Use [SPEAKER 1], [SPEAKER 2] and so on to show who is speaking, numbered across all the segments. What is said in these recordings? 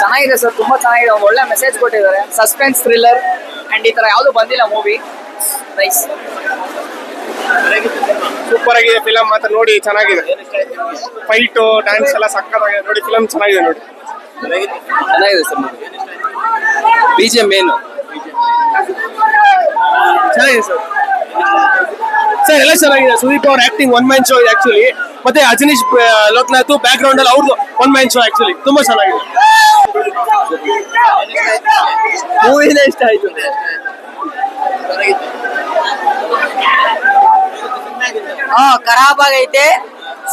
[SPEAKER 1] ಚೆನ್ನಾಗಿದೆ ಸರ್ ತುಂಬಾ ಚೆನ್ನಾಗಿದೆ. ಒಂದು ಒಳ್ಳೆ ಮೆಸೇಜ್ ಕೊಟ್ಟಿದ್ದಾರೆ. ಸಸ್ಪೆನ್ಸ್ ಥ್ರಿಲ್ಲರ್ ಅಂಡ್ ಈ ತರ ಯಾವ್ದು ಬಂದಿಲ್ಲ ಮೂವಿ ನೈಸ್
[SPEAKER 2] ಸೂಪರ್ ಆಗಿದೆ ಫಿಲಮ್ ಮಾತ್ರ ನೋಡಿ ಚೆನ್ನಾಗಿದೆ. ಫೈಟು ಡ್ಯಾನ್ಸ್ ಎಲ್ಲ ಸಕ್ಕತ್ತಾಗಿದೆ. ನೋಡಿ ಫಿಲಮ್ ಚೆನ್ನಾಗಿದೆ ನೋಡಿ.
[SPEAKER 1] ಚೆನ್ನಾಗಿದೆ ಸರ್ ಬಿ ಜಿ ಎಂ ಏನು?
[SPEAKER 2] ಚೆನ್ನಾಗಿದೆ ಸರ್. ಸರ್ ಎಲ್ಲ ಚೆನ್ನಾಗಿದೆ. ಸುದೀಪ್ ಅವ್ರ ಆಕ್ಟಿಂಗ್ ಒನ್ ಮ್ಯಾನ್ ಶೋ ಇದೆ ಆಕ್ಚುಲಿ ಮತ್ತೆ ಅಜನೀಶ್ ಲೋಕನಾಥ್ ಬ್ಯಾಕ್ ಗ್ರೌಂಡ್ ಅಲ್ಲಿ ಅವ್ರದ್ದು ಒನ್ ಮ್ಯಾನ್ ಶೋ ಆಕ್ಚುಲಿ ತುಂಬಾ ಚೆನ್ನಾಗಿದೆ.
[SPEAKER 1] ಮೂವಿನೇ ಇಷ್ಟ ಆಯ್ತು
[SPEAKER 3] ಹಾ ಖರಾಬ್ ಆಗೈತೆ.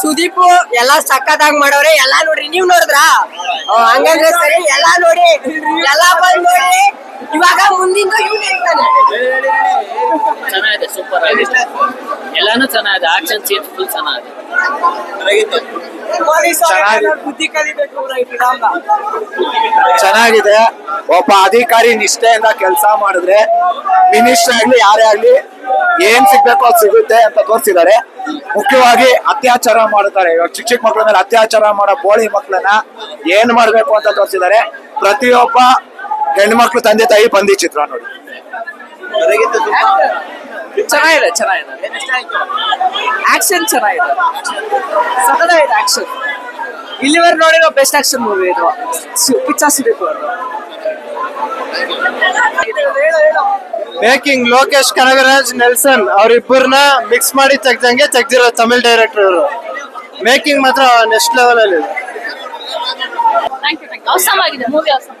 [SPEAKER 3] ಸುದೀಪ್ ಎಲ್ಲಾ ಸಕ್ಕತ್ತಾಗಿ ಮಾಡವ್ರೆ ಎಲ್ಲಾ ನೋಡ್ರಿ ನೀವ್ ನೋಡಿದ್ರ? ಹಂಗಂದ್ರೆ ಸರಿ ಎಲ್ಲಾ ನೋಡಿ ಎಲ್ಲಾ ಬಂದ್ ನೋಡಿ. ಇವಾಗ ಮುಂದಿನ ಇವ್ನು ಹೇಳ್ತಾನೆ.
[SPEAKER 4] ಚೆನ್ನಾಗಿದೆ ಸೂಪರ್ ಆಗಿದೆ. ಎಲ್ಲಾನು ಚೆನ್ನಾಗಿದೆ. ಆಕ್ಷನ್ ಸೀನ್ ಫುಲ್ ಚೆನ್ನಾಗಿದೆ.
[SPEAKER 5] ಚೆನ್ನಾಗಿದೆ. ಒಬ್ಬ ಅಧಿಕಾರಿ ನಿಷ್ಠೆಯಿಂದ ಕೆಲಸ ಮಾಡಿದ್ರೆ ಮಿನಿಸ್ಟರ್ ಆಗ್ಲಿ ಯಾರೇ ಆಗ್ಲಿ ಏನ್ ಸಿಗ್ಬೇಕೋ ಅದು ಸಿಗುತ್ತೆ ಅಂತ ತೋರಿಸಿದ್ದಾರೆ. ಮುಖ್ಯವಾಗಿ ಅತ್ಯಾಚಾರ ಮಾಡುತ್ತಾರೆ. ಇವಾಗ ಚಿಕ್ಕ ಚಿಕ್ಕ ಮಕ್ಕಳ ಮೇಲೆ ಅತ್ಯಾಚಾರ ಮಾಡೋ ಬೋಳಿ ಮಕ್ಕಳನ್ನ ಏನ್ ಮಾಡ್ಬೇಕು ಅಂತ ತೋರಿಸಿದ್ದಾರೆ. ಪ್ರತಿಯೊಬ್ಬ ಹೆಣ್ಮಕ್ಳು ತಂದೆ ತಾಯಿ ಬಂದಿ ಚಿತ್ರ ನೋಡಿ.
[SPEAKER 1] ಚೆನ್ನಾಗಿದೆ ಚೆನ್ನಾಗಿದೆ. ಆಕ್ಷನ್ ಚೆನ್ನಾಗಿದೆ. ಸಖತ್ತಾಗಿದೆ ಆಕ್ಷನ್ ಇಲ್ಲಿವರೆಗೆ ನೋಡಿರೋ ಬೆಸ್ಟ್ ಆಕ್ಷನ್ ಮೂವಿ ಇದು. Picture Sudeep
[SPEAKER 2] making Lokesh Kanagaraj Nelson ಅವ್ರಿಬ್ಬರನ್ನ mix ಮಾಡಿ ತೆಗ್ದಂಗೆ ತೆಗ್ದಿರೋ ತಮಿಳ್ ಡೈರೆಕ್ಟರ್ ಅವರು. ಮೇಕಿಂಗ್ ಮಾತ್ರ ನೆಕ್ಸ್ಟ್ ಲೆವೆಲ್ ಅಲ್ಲಿ ಇದೆ.
[SPEAKER 6] Thank you thank you awesome movie awesome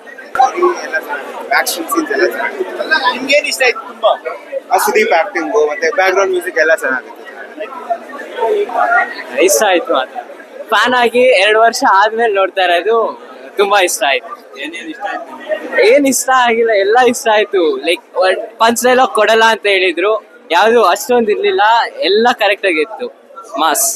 [SPEAKER 7] action scenes ಎಲ್ಲ ಚೆನ್ನಾಗಿದೆ ನಿಮ್ಗೇನ್ ಇಷ್ಟ ಆಯ್ತು ತುಂಬಾ? ಆ ಸುದೀಪ್ ಆಕ್ಟಿಂಗು ಮತ್ತೆ ಬ್ಯಾಕ್ ಗ್ರೌಂಡ್ ಮ್ಯೂಸಿಕ್ ಎಲ್ಲ ಚೆನ್ನಾಗಿತ್ತು.
[SPEAKER 4] ಇಷ್ಟ ಆಯ್ತು ಮಾತ್ರ. ಫ್ಯಾನ್ ಆಗಿ ಎರಡು ವರ್ಷ ಆದ್ಮೇಲೆ ನೋಡ್ತಾ ಇರೋದು ತುಂಬಾ ಇಷ್ಟ ಆಯ್ತು. ಏನ್ ಇಷ್ಟ ಆಗಿಲ್ಲ, ಎಲ್ಲ ಇಷ್ಟ ಆಯ್ತು. ಲೈಕ್ ಪಂಚ್ ಡೈಲಾಗ್ ಕೊಡಲ್ಲ ಅಂತ ಹೇಳಿದ್ರು. ಯಾವ್ದು ಅಷ್ಟೊಂದು ಇರ್ಲಿಲ್ಲ, ಎಲ್ಲ ಕರೆಕ್ಟ್ ಆಗಿತ್ತು ಮಾಸ್